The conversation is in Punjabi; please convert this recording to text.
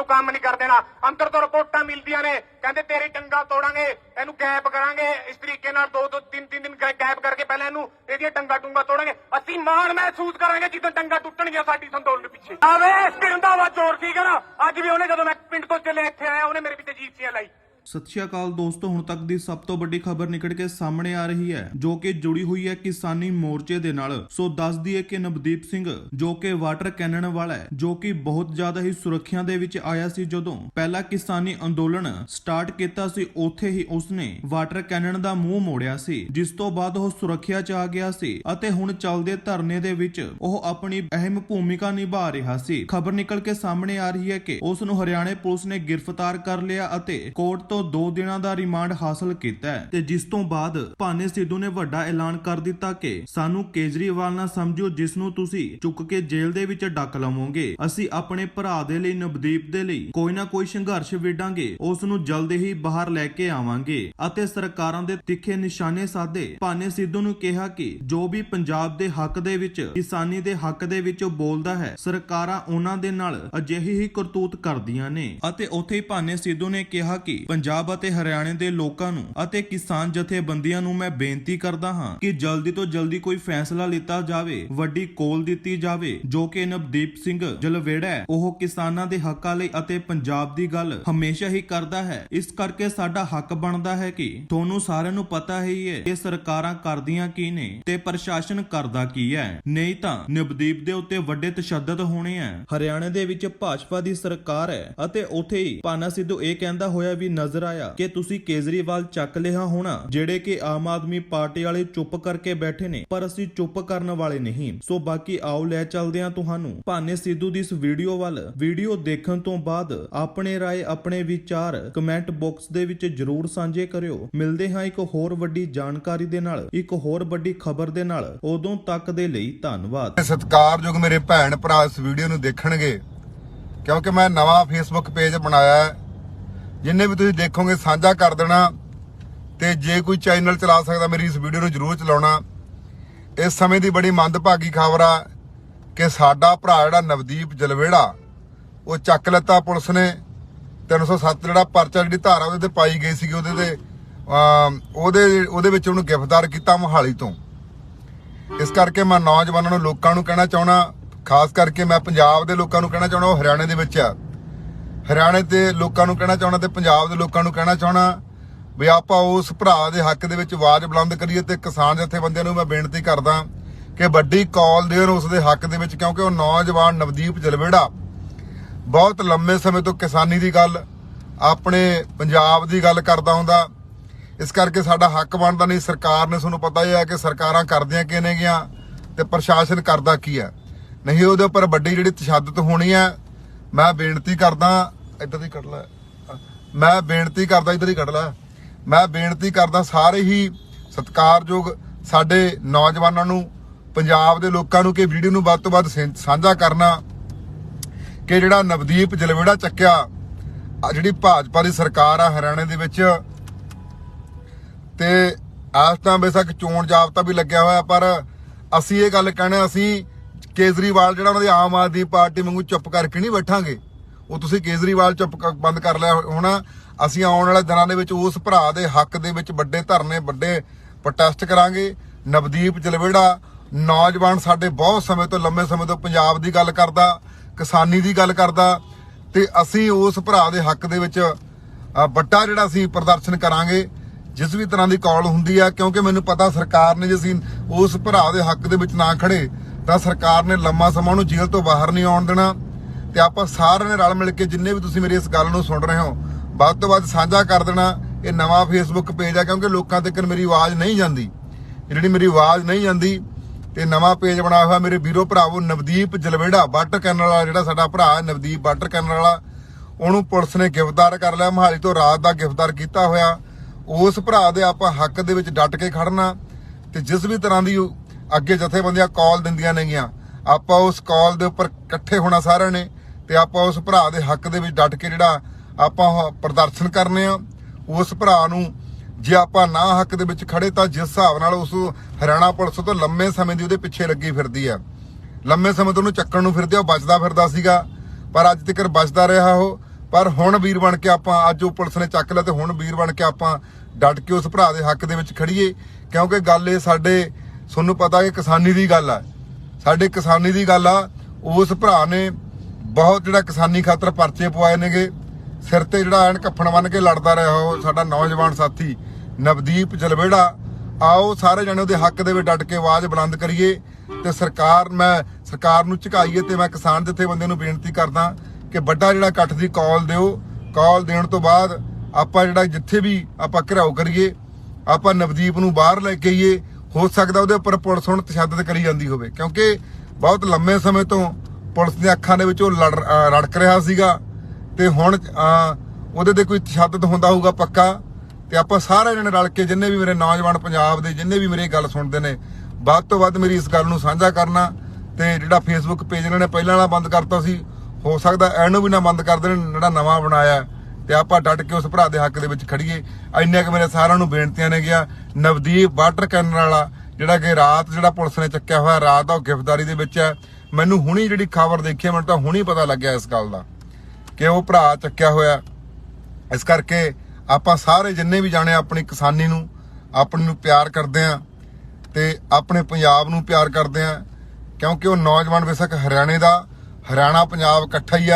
ਨੂੰ ਕੰਮ ਨਹੀਂ ਕਰ ਦੇਣਾ। ਅੰਦਰ ਤੋਂ ਰਿਪੋਰਟਾਂ ਮਿਲਦੀਆਂ ਨੇ। ਕਹਿੰਦੇ ਤੇਰੀ ਟੰਗਾ ਤੋੜਾਂਗੇ, ਇਹਨੂੰ ਗੈਪ ਕਰਾਂਗੇ। ਇਸ ਤਰੀਕੇ ਨਾਲ ਦੋ ਦੋ ਤਿੰਨ ਤਿੰਨ ਦਿਨ ਗੈਪ ਕਰਕੇ ਪਹਿਲਾਂ ਇਹਨੂੰ ਇਹਦੀਆਂ ਟੰਗਾ ਟੁੰਗਾ ਤੋੜਾਂਗੇ। ਅਸੀਂ ਮਾਣ ਮਹਿਸੂਸ ਕਰਾਂਗੇ ਜਦੋਂ ਟੰਗਾ ਟੁੱਟਣਗੀਆਂ ਸਾਡੀ ਸੰਦੋਲਨ ਪਿੱਛੇ। ਆਵੇ ਕਿੰਦਾ ਵਾ ਚੋਰ ਠੀਕ ਨਾ? ਅੱਜ ਵੀ ਉਹਨੇ ਜਦੋਂ ਮੈਂ ਪਿੰਡ ਤੋਂ ਚੱਲੇ ਇੱਥੇ ਆਇਆ, ਉਹਨੇ ਮੇਰੇ ਪਿੱਛੇ ਸੀ ਲਾਈ। ਸਤਿ ਸ਼੍ਰੀ ਅਕਾਲ ਦੋਸਤੋ, ਹੁਣ ਤੱਕ ਦੀ ਸਭ ਤੋਂ ਵੱਡੀ ਖਬਰ ਨਿਕਲ ਕੇ ਸਾਹਮਣੇ ਆ ਰਹੀ ਹੈ, ਜੋ ਕਿ ਜੁੜੀ ਹੋਈ ਹੈ ਕਿਸਾਨੀ ਮੋਰਚੇ ਦੇ ਨਾਲ। ਸੋ ਦੱਸ ਦਈਏ ਕਿ ਨਵਦੀਪ ਸਿੰਘ, ਜੋ ਕਿ ਵਾਟਰ ਕੈਨਨ ਵਾਲਾ ਹੈ, ਜੋ ਕਿ ਬਹੁਤ ਜ਼ਿਆਦਾ ਹੀ ਸੁਰੱਖਿਆ ਦੇ ਵਿੱਚ ਆਇਆ ਸੀ ਜਦੋਂ ਪਹਿਲਾ ਕਿਸਾਨੀ ਅੰਦੋਲਨ ਸਟਾਰਟ ਕੀਤਾ ਸੀ, ਉੱਥੇ ਹੀ ਉਸਨੇ ਵਾਟਰ ਕੈਨਨ ਦਾ ਮੂੰਹ ਮੋੜਿਆ ਸੀ, ਜਿਸ ਤੋਂ ਬਾਅਦ ਉਹ ਸੁਰੱਖਿਆ ਚ ਆ ਗਿਆ ਸੀ ਅਤੇ ਹੁਣ ਚੱਲਦੇ ਧਰਨੇ ਦੇ ਵਿੱਚ ਉਹ ਆਪਣੀ ਅਹਿਮ ਭੂਮਿਕਾ ਨਿਭਾ ਰਿਹਾ ਸੀ। ਖਬਰ ਨਿਕਲ ਕੇ ਸਾਹਮਣੇ ਆ ਰਹੀ ਹੈ ਕਿ ਉਸ ਨੂੰ ਹਰਿਆਣੇ ਪੁਲਿਸ ਨੇ ਗ੍ਰਿਫਤਾਰ ਕਰ ਲਿਆ ਅਤੇ ਕੋਰਟ ਤੋਂ 2 ਦਿਨਾਂ ਦਾ ਰਿਮਾਂਡ ਹਾਸਲ ਕੀਤਾ ਹੈ ਤੇ ਜਿਸ ਤੋਂ ਬਾਅਦ ਭਾਨੇ ਸਿੱਧੂ ਨੇ ਵੱਡਾ ਐਲਾਨ ਕਰ ਦਿੱਤਾ ਕਿ ਸਾਨੂੰ ਕੇਜਰੀਵਾਲ ਨਾ ਸਮਝੋ ਜਿਸ ਨੂੰ ਤੁਸੀਂ ਚੁੱਕ ਕੇ ਜੇਲ੍ਹ ਦੇ ਵਿੱਚ ਡੱਕ ਲਵੋਗੇ। ਅਸੀਂ ਆਪਣੇ ਭਰਾ ਦੇ ਲਈ, ਨਵਦੀਪ ਦੇ ਲਈ ਕੋਈ ਨਾ ਕੋਈ ਸੰਘਰਸ਼ ਵਿੱਢਾਂਗੇ, ਉਸ ਨੂੰ ਜਲਦ ਹੀ ਬਾਹਰ ਲੈ ਕੇ ਆਵਾਂਗੇ ਅਤੇ ਸਰਕਾਰਾਂ ਦੇ ਤਿੱਖੇ ਨਿਸ਼ਾਨੇ ਸਾਧੇ ਭਾਨੇ ਸਿੱਧੂ ਨੂੰ ਕਿਹਾ ਕਿ ਜੋ ਵੀ ਪੰਜਾਬ ਦੇ ਹੱਕ ਦੇ ਵਿੱਚ, ਕਿਸਾਨੀ ਦੇ ਹੱਕ ਦੇ ਵਿੱਚ ਬੋਲਦਾ ਹੈ, ਸਰਕਾਰਾਂ ਉਹਨਾਂ ਦੇ ਨਾਲ ਅਜਿਹੀ ਹੀ ਕਰਤੂਤ ਕਰਦੀਆਂ ਨੇ। ਅਤੇ ਉੱਥੇ ਭਾਨੇ ਸਿੱਧੂ ਨੇ ਕਿਹਾ ਕਿ ਪੰਜਾਬ ਅਤੇ ਹਰਿਆਣੇ ਦੇ ਲੋਕਾਂ ਨੂੰ ਅਤੇ ਕਿਸਾਨ ਜਥੇਬੰਦੀਆਂ ਨੂੰ ਮੈਂ ਬੇਨਤੀ ਕਰਦਾ ਹਾਂ ਕਿ ਜਲਦੀ ਤੋਂ ਜਲਦੀ ਕੋਈ ਫੈਸਲਾ ਲਿੱਤਾ ਜਾਵੇ, ਵੱਡੀ ਕੋਲ ਦਿੱਤੀ ਜਾਵੇ, ਜੋ ਕਿ ਨਵਦੀਪ ਸਿੰਘ ਜਲਵੇੜਾ ਉਹ ਕਿਸਾਨਾਂ ਦੇ ਹੱਕਾਂ ਲਈ ਅਤੇ ਪੰਜਾਬ ਦੀ ਗੱਲ ਹਮੇਸ਼ਾ ਹੀ ਕਰਦਾ ਹੈ। ਇਸ ਕਰਕੇ ਸਾਡਾ ਹੱਕ ਬਣਦਾ ਹੈ ਕਿ ਤੁਹਾਨੂੰ ਸਾਰਿਆਂ ਨੂੰ ਪਤਾ ਹੀ ਹੈ ਕਿ ਸਰਕਾਰਾਂ ਕਰਦੀਆਂ ਕੀ ਨੇ ਤੇ ਪ੍ਰਸ਼ਾਸਨ ਕਰਦਾ ਕੀ ਹੈ। ਨਹੀਂ ਤਾਂ ਨਵਦੀਪ ਦੇ ਉੱਤੇ ਵੱਡੇ ਤਸ਼ੱਦਦ ਹੋਣੇ ਆ। ਹਰਿਆਣੇ ਦੇ ਵਿੱਚ ਭਾਜਪਾ ਦੀ ਸਰਕਾਰ ਹੈ ਅਤੇ ਉੱਥੇ ਹੀ ਪਾਨਾ ਸਿੱਧੂ ਇਹ ਕਹਿੰਦਾ ਹੋਇਆ ਵੀ ਨਜ਼ਰ ਆਇਆ ਕਿ ਤੁਸੀਂ ਕੇਜਰੀਵਾਲ ਚੱਕ ਲਿਆ ਹੋਣਾ, ਜਿਹੜੇ ਕਿ ਆਮ ਆਦਮੀ ਪਾਰਟੀ ਵਾਲੇ ਚੁੱਪ ਕਰਕੇ ਬੈਠੇ ਨੇ, ਪਰ ਅਸੀਂ ਚੁੱਪ ਕਰਨ ਵਾਲੇ ਨਹੀਂ। ਸੋ ਬਾਕੀ ਆਓ ਲੈ ਚੱਲਦੇ ਹਾਂ ਤੁਹਾਨੂੰ। ਭਾਨੇ ਸਿੱਧੂ ਦੀ ਇਸ ਵੀਡੀਓ ਵੱਲ। ਵੀਡੀਓ ਦੇਖਣ ਤੋਂ ਬਾਅਦ ਆਪਣੇ ਰਾਏ, ਆਪਣੇ ਵਿਚਾਰ ਕਮੈਂਟ ਬਾਕਸ ਦੇ ਵਿੱਚ ਜਰੂਰ ਸਾਂਝੇ ਕਰਿਓ। ਮਿਲਦੇ ਹਾਂ ਇੱਕ ਹੋਰ ਵੱਡੀ ਜਾਣਕਾਰੀ ਦੇ ਨਾਲ, ਇੱਕ ਹੋਰ ਵੱਡੀ ਖਬਰ ਦੇ ਨਾਲ। ਉਦੋਂ ਤੱਕ ਦੇ ਲਈ ਧੰਨਵਾਦ। ਸਤਿਕਾਰਯੋਗ ਮੇਰੇ ਭੈਣ ਭਰਾ ਇਸ ਵੀਡੀਓ ਨੂੰ ਦੇਖਣਗੇ, ਕਿਉਂਕਿ ਮੈਂ ਨਵਾਂ ਫੇਸਬੁੱਕ ਪੇਜ ਬਣਾਇਆ ਹੈ। ਜਿੰਨੇ ਵੀ ਤੁਸੀਂ ਦੇਖੋਗੇ ਸਾਂਝਾ ਕਰ ਦੇਣਾ ਤੇ ਜੇ ਕੋਈ ਚੈਨਲ ਚਲਾ ਸਕਦਾ, ਮੇਰੀ ਇਸ ਵੀਡੀਓ ਨੂੰ ਜਰੂਰ ਚਲਾਉਣਾ। ਇਸ ਸਮੇਂ ਦੀ ਬੜੀ ਮੰਦਭਾਗੀ ਖਬਰ ਆ ਕਿ ਸਾਡਾ ਭਰਾ ਜਿਹੜਾ ਨਵਦੀਪ ਜਲਵੇੜਾ, ਉਹ ਚੱਕ ਲੱਤਾ ਪੁਲਿਸ ਨੇ। 307 ਜਿਹੜਾ ਪਰਚਾ ਜਿਹੜੀ ਧਾਰਾ ਉਹਦੇ ਤੇ ਪਾਈ ਗਈ ਸੀ ਉਹਦੇ ਤੇ ਉਹਦੇ ਉਹਦੇ ਵਿੱਚ ਉਹਨੂੰ ਗ੍ਰਿਫਤਾਰ ਕੀਤਾ ਮੋਹਾਲੀ ਤੋਂ। ਇਸ ਕਰਕੇ ਮੈਂ ਨੌਜਵਾਨਾਂ ਨੂੰ ਲੋਕਾਂ ਨੂੰ ਕਹਿਣਾ ਚਾਹਣਾ ਖਾਸ ਕਰਕੇ ਮੈਂ ਪੰਜਾਬ ਦੇ ਲੋਕਾਂ ਨੂੰ ਕਹਿਣਾ ਚਾਹਣਾ ਉਹ ਹਰਿਆਣੇ ਦੇ ਵਿੱਚ ਆ। ਹਰਿਆਣੇ ਦੇ ਲੋਕਾਂ ਨੂੰ ਕਹਿਣਾ ਚਾਹਣਾ ਤੇ ਪੰਜਾਬ ਦੇ ਲੋਕਾਂ ਨੂੰ ਕਹਿਣਾ ਚਾਹਣਾ ਵੀ ਆਪਾਂ ਉਸ ਭਰਾ ਦੇ ਹੱਕ ਦੇ ਵਿੱਚ ਆਵਾਜ਼ ਬੁਲੰਦ ਕਰੀਏ ਤੇ ਕਿਸਾਨ ਜਥੇਬੰਦੀਆਂ ਨੂੰ ਮੈਂ ਬੇਨਤੀ ਕਰਦਾ ਕਿ ਵੱਡੀ ਕਾਲ ਦੇਣ ਉਸ ਦੇ ਹੱਕ ਦੇ ਵਿੱਚ, ਕਿਉਂਕਿ ਉਹ ਨੌਜਵਾਨ ਨਵਦੀਪ ਜਲਵੇੜਾ ਬਹੁਤ ਲੰਮੇ ਸਮੇਂ ਤੋਂ ਕਿਸਾਨੀ ਦੀ ਗੱਲ, ਆਪਣੇ ਪੰਜਾਬ ਦੀ ਗੱਲ ਕਰਦਾ ਹੁੰਦਾ। ਇਸ ਕਰਕੇ ਸਾਡਾ ਹੱਕ ਬਣਦਾ ਨਹੀਂ। ਸਰਕਾਰ ਨੇ ਤੁਹਾਨੂੰ ਪਤਾ ਹੀ ਹੈ ਕਿ ਸਰਕਾਰਾਂ ਕਰਦੀਆਂ ਕੀ ਨੇਗੀਆਂ ਤੇ ਪ੍ਰਸ਼ਾਸਨ ਕਰਦਾ ਕੀ ਹੈ। ਨਹੀਂ, ਉਹਦੇ ਉੱਪਰ ਵੱਡੀ ਜਿਹੜੀ ਤਸ਼ੱਦਦ ਹੋਣੀ ਹੈ ਮੈਂ ਬੇਨਤੀ ਕਰਦਾ, ਇੱਧਰ ਦੀ ਕੱਢ ਲੈ। ਮੈਂ ਬੇਨਤੀ ਕਰਦਾ, ਇੱਧਰ ਹੀ ਕੱਢ ਲੈ। ਮੈਂ ਬੇਨਤੀ ਕਰਦਾ ਸਾਰੇ ਹੀ ਸਤਿਕਾਰਯੋਗ ਸਾਡੇ ਨੌਜਵਾਨਾਂ ਨੂੰ, ਪੰਜਾਬ ਦੇ ਲੋਕਾਂ ਨੂੰ ਕਿ ਵੀਡੀਓ ਨੂੰ ਵੱਧ ਤੋਂ ਵੱਧ ਸਾਂਝਾ ਕਰਨਾ। ਕਿ ਜਿਹੜਾ ਨਵਦੀਪ ਜਲਵੇੜਾ ਚੱਕਿਆ, ਆ ਜਿਹੜੀ ਭਾਜਪਾ ਦੀ ਸਰਕਾਰ ਆ ਹਰਿਆਣੇ ਦੇ ਵਿੱਚ, ਤੇ ਆਸ ਤਾਂ ਬੇਸ਼ੱਕ ਚੋਣ ਜਾਬਤਾ ਵੀ ਲੱਗਿਆ ਹੋਇਆ, ਪਰ ਅਸੀਂ ਇਹ ਗੱਲ ਕਹਿਣਾ, ਅਸੀਂ ਕੇਜਰੀਵਾਲ ਜਿਹੜਾ ਉਹਨਾਂ ਦੀ ਆਮ ਆਦਮੀ ਪਾਰਟੀ ਵਾਂਗੂ ਚੁੱਪ ਕਰਕੇ ਨਹੀਂ ਬੈਠਾਂਗੇ, ਉਹ ਤੁਸੀਂ ਕੇਜਰੀਵਾਲ ਚੁੱਪ ਬੰਦ ਕਰ ਲਿਆ ਹੋਣਾ। ਅਸੀਂ ਆਉਣ ਵਾਲੇ ਦਿਨਾਂ ਦੇ ਵਿੱਚ ਉਸ ਭਰਾ ਦੇ ਹੱਕ ਦੇ ਵਿੱਚ ਵੱਡੇ ਧਰਨੇ, ਵੱਡੇ ਪ੍ਰੋਟੈਸਟ ਕਰਾਂਗੇ। ਨਵਦੀਪ ਜਲਵੇੜਾ ਨੌਜਵਾਨ ਸਾਡੇ ਬਹੁਤ ਸਮੇਂ ਤੋਂ ਲੰਮੇ ਸਮੇਂ ਤੋਂ ਪੰਜਾਬ ਦੀ ਗੱਲ ਕਰਦਾ, ਕਿਸਾਨੀ ਦੀ ਗੱਲ ਕਰਦਾ ਤੇ ਅਸੀਂ ਉਸ ਭਰਾ ਦੇ ਹੱਕ ਦੇ ਵਿੱਚ ਵੱਡਾ ਜਿਹੜਾ ਅਸੀਂ ਪ੍ਰਦਰਸ਼ਨ ਕਰਾਂਗੇ। ਜਿਸ ਵੀ ਤਰ੍ਹਾਂ ਦੀ ਕਾਲ ਹੁੰਦੀ ਆ, ਕਿਉਂਕਿ ਮੈਨੂੰ ਪਤਾ ਸਰਕਾਰ ਨੇ ਜੇ ਅਸੀਂ ਉਸ ਭਰਾ ਦੇ ਹੱਕ ਦੇ ਵਿੱਚ ਨਾ ਖੜੇ ਤਾਂ ਸਰਕਾਰ ਨੇ ਲੰਮਾ ਸਮਾਂ ਉਹਨੂੰ ਜੇਲ੍ਹ ਤੋਂ ਬਾਹਰ ਨਹੀਂ ਆਉਣ ਦੇਣਾ ਤੇ ਆਪਾਂ ਸਾਰਿਆਂ ਨੇ ਰਲ ਮਿਲ ਕੇ ਜਿੰਨੇ ਵੀ ਤੁਸੀਂ ਮੇਰੀ ਇਸ ਗੱਲ ਨੂੰ ਸੁਣ ਰਹੇ ਹੋ, ਵੱਧ ਤੋਂ ਵੱਧ ਸਾਂਝਾ ਕਰ ਦੇਣਾ, ਇਹ ਨਵਾਂ ਫੇਸਬੁੱਕ ਪੇਜ ਆ ਕਿਉਂਕਿ ਲੋਕਾਂ ਤੱਕ ਮੇਰੀ ਆਵਾਜ਼ ਨਹੀਂ ਜਾਂਦੀ। ਜਿਹੜੀ ਮੇਰੀ ਆਵਾਜ਼ ਨਹੀਂ ਜਾਂਦੀ ਤੇ ਨਵਾਂ ਪੇਜ ਬਣਾਇਆ ਹੋਇਆ ਮੇਰੇ ਵੀਰੋ ਭਰਾਵੋ ਨਵਦੀਪ ਜਲਵੇੜਾ ਵਾਟਰ ਕੈਨਲ ਵਾਲਾ ਜਿਹੜਾ ਸਾਡਾ ਭਰਾ ਨਵਦੀਪ ਵਾਟਰ ਕੈਨਲ ਵਾਲਾ, ਉਹਨੂੰ ਪੁਲਿਸ ਨੇ ਗ੍ਰਿਫਤਾਰ ਕਰ ਲਿਆ, ਮਹਾਲੀ ਤੋਂ ਰਾਤ ਦਾ ਗ੍ਰਿਫਤਾਰ ਕੀਤਾ ਹੋਇਆ। ਉਸ ਭਰਾ ਦੇ ਆਪਾਂ ਹੱਕ ਦੇ ਵਿੱਚ ਡਟ ਕੇ ਖੜਨਾ ਤੇ ਜਿਸ ਵੀ ਤਰ੍ਹਾਂ ਦੀ ਅੱਗੇ ਜਥੇਬੰਦੀਆਂ ਕਾਲ ਦਿੰਦੀਆਂ ਨੇਗੀਆਂ। ਆਪਾਂ ਉਸ ਕਾਲ ਦੇ ਉੱਪਰ ਇਕੱਠੇ ਹੋਣਾ ਸਾਰਿਆਂ ਨੇ ਤੇ ਆਪਾਂ ਉਸ ਭਰਾ ਦੇ ਹੱਕ ਦੇ ਵਿੱਚ ਡਟ ਕੇ ਜਿਹੜਾ ਆਪਾਂ ਪ੍ਰਦਰਸ਼ਨ ਕਰਨੇ ਆ ਉਸ ਭਰਾ ਨੂੰ ਜੇ ਆਪਾਂ ਨਾ ਹੱਕ ਦੇ ਵਿੱਚ ਖੜੇ ਤਾਂ ਜਿਸ ਹਿਸਾਬ ਨਾਲ ਉਸ ਹਰਿਆਣਾ ਪੁਲਿਸ ਤੋਂ ਲੰਮੇ ਸਮੇਂ ਦੀ ਉਹਦੇ ਪਿੱਛੇ ਲੱਗੀ ਫਿਰਦੀ ਆ। ਲੰਮੇ ਸਮੇਂ ਤੋਂ ਉਹਨੂੰ ਚੱਕਣ ਨੂੰ ਫਿਰਦੇ ਆ, ਉਹ ਬਚਦਾ ਫਿਰਦਾ ਸੀਗਾ ਪਰ ਅੱਜ ਤੱਕ ਬਚਦਾ ਰਿਹਾ ਉਹ। ਪਰ ਹੁਣ ਵੀਰ ਬਣ ਕੇ ਆਪਾਂ ਅੱਜ ਉਹ ਪੁਲਿਸ ਨੇ ਚੱਕ ਲਿਆ ਤੇ ਹੁਣ ਵੀਰ ਬਣ ਕੇ ਆਪਾਂ ਡਟ ਕੇ ਉਸ ਭਰਾ ਦੇ ਹੱਕ ਦੇ ਵਿੱਚ ਖੜੀਏ ਕਿਉਂਕਿ ਗੱਲ ਇਹ ਸਾਡੇ ਤੁਹਾਨੂੰ ਪਤਾ ਕਿ ਕਿਸਾਨੀ ਦੀ ਗੱਲ ਆ। ਸਾਡੇ ਕਿਸਾਨੀ ਦੀ ਗੱਲ ਆ, ਉਸ ਭਰਾ ਨੇ ਬਹੁਤ ਜਿਹੜਾ ਕਿਸਾਨੀ ਖਾਤਰ ਪਰਚੇ ਪਵਾਏ ਨੇਗੇ। ਸਿਰ ਤੇ ਜਿਹੜਾ ਐਨ ਕੱਫਣ ਬੰਨ ਕੇ ਲੜਦਾ ਰਿਹਾ ਉਹ ਸਾਡਾ ਨੌਜਵਾਨ ਸਾਥੀ ਨਵਦੀਪ ਜਲਵੇੜਾ। ਆਓ ਸਾਰੇ ਜਣੇ ਉਹਦੇ ਹੱਕ ਦੇ ਵਿੱਚ ਡਟ ਕੇ ਆਵਾਜ਼ ਬੁਲੰਦ ਕਰੀਏ ਤੇ ਸਰਕਾਰ ਮੈਂ, ਸਰਕਾਰ ਨੂੰ ਝੁਕਾਈਏ ਤੇ ਮੈਂ ਕਿਸਾਨ ਜਥੇਬੰਦੀਆਂ ਨੂੰ ਬੇਨਤੀ ਕਰਦਾ ਕਿ ਵੱਡਾ ਜਿਹੜਾ ਇਕੱਠ ਦੀ ਕਾਲ ਦਿਓ। ਕਾਲ ਦੇਣ ਤੋਂ ਬਾਅਦ ਆਪਾਂ ਜਿਹੜਾ ਜਿੱਥੇ ਵੀ ਆਪਾਂ ਘਿਰਾਓ ਕਰੀਏ, ਆਪਾਂ ਨਵਦੀਪ ਨੂੰ ਬਾਹਰ ਲੈ ਕੇ ਆਈਏ। ਹੋ ਸਕਦਾ ਉਹਦੇ ਉੱਪਰ ਪੁਲਿਸ ਹੁਣ ਤਸ਼ੱਦਦ ਕਰੀ ਜਾਂਦੀ ਹੋਵੇ, ਕਿਉਂਕਿ ਬਹੁਤ ਲੰਮੇ ਸਮੇਂ ਤੋਂ ਪੁਲਿਸ ਦੀਆਂ ਅੱਖਾਂ ਦੇ ਵਿੱਚ ਉਹ ਲੜ ਰੜਕ ਰਿਹਾ ਸੀਗਾ ਤੇ ਹੁਣ ਉਹਦੇ ਤੇ ਕੋਈ ਤਸ਼ੱਦਦ ਹੁੰਦਾ ਹੋਊਗਾ ਪੱਕਾ, ਤੇ ਆਪਾਂ ਸਾਰੇ ਜਣੇ ਰਲ ਕੇ ਜਿੰਨੇ ਵੀ ਮੇਰੇ ਨੌਜਵਾਨ ਪੰਜਾਬ ਦੇ, ਜਿੰਨੇ ਵੀ ਮੇਰੇ ਗੱਲ ਸੁਣਦੇ ਨੇ, ਵੱਧ ਤੋਂ ਵੱਧ ਮੇਰੀ ਇਸ ਗੱਲ ਨੂੰ ਸਾਂਝਾ ਕਰਨਾ ਤੇ ਜਿਹੜਾ ਫੇਸਬੁੱਕ ਪੇਜ ਇਹਨਾਂ ਨੇ ਪਹਿਲਾਂ ਵਾਲਾ ਬੰਦ ਕਰਤਾ ਸੀ, ਹੋ ਸਕਦਾ ਇਹਨੂੰ ਵੀ ਨਾ ਬੰਦ ਕਰ ਦੇਣ, ਜਿਹੜਾ ਨਵਾਂ ਬਣਾਇਆ। ਤੇ ਆਪਾਂ ਡਟ ਕੇ ਉਸ ਭਰਾ ਦੇ ਹੱਕ ਦੇ ਵਿੱਚ ਖੜੀਏ। ਇੰਨੇ ਕਿ ਮੇਰੇ ਸਾਰਿਆਂ ਨੂੰ ਬੇਨਤੀਆਂ ਨੇ ਗਿਆ। ਨਵਦੀਪ ਵਾਟਰ ਕੈਨਨ ਵਾਲਾ ਜਿਹੜਾ ਕਿ ਰਾਤ ਜਿਹੜਾ ਪੁਲਿਸ ਨੇ ਚੱਕਿਆ ਹੋਇਆ ਰਾਤ ਦਾ ਉਹ ਗ੍ਰਿਫਤਾਰੀ ਦੇ ਵਿੱਚ ਹੈ। ਮੈਨੂੰ ਹੁਣੀ ਜਿਹੜੀ ਖਬਰ ਦੇਖੀ ਹੈ, ਮੈਨੂੰ ਤਾਂ ਹੁਣੀ ਪਤਾ ਲੱਗਿਆ ਇਸ ਗੱਲ ਦਾ ਕਿ ਉਹ ਭਰਾ ਚੱਕਿਆ ਹੋਇਆ। ਇਸ ਕਰਕੇ ਆਪਾਂ ਸਾਰੇ ਜਿੰਨੇ ਵੀ ਜਾਣੇ ਆਪਣੀ ਕਿਸਾਨੀ ਨੂੰ ਆਪਣੀ ਨੂੰ ਪਿਆਰ ਕਰਦੇ ਆ ਤੇ ਆਪਣੇ ਪੰਜਾਬ ਨੂੰ ਪਿਆਰ ਕਰਦੇ ਆ ਕਿਉਂਕਿ ਉਹ ਨੌਜਵਾਨ ਬੇਸ਼ੱਕ ਹਰਿਆਣੇ ਦਾ ਹਰਿਆਣਾ ਪੰਜਾਬ ਇਕੱਠਾ ਹੀ ਆ।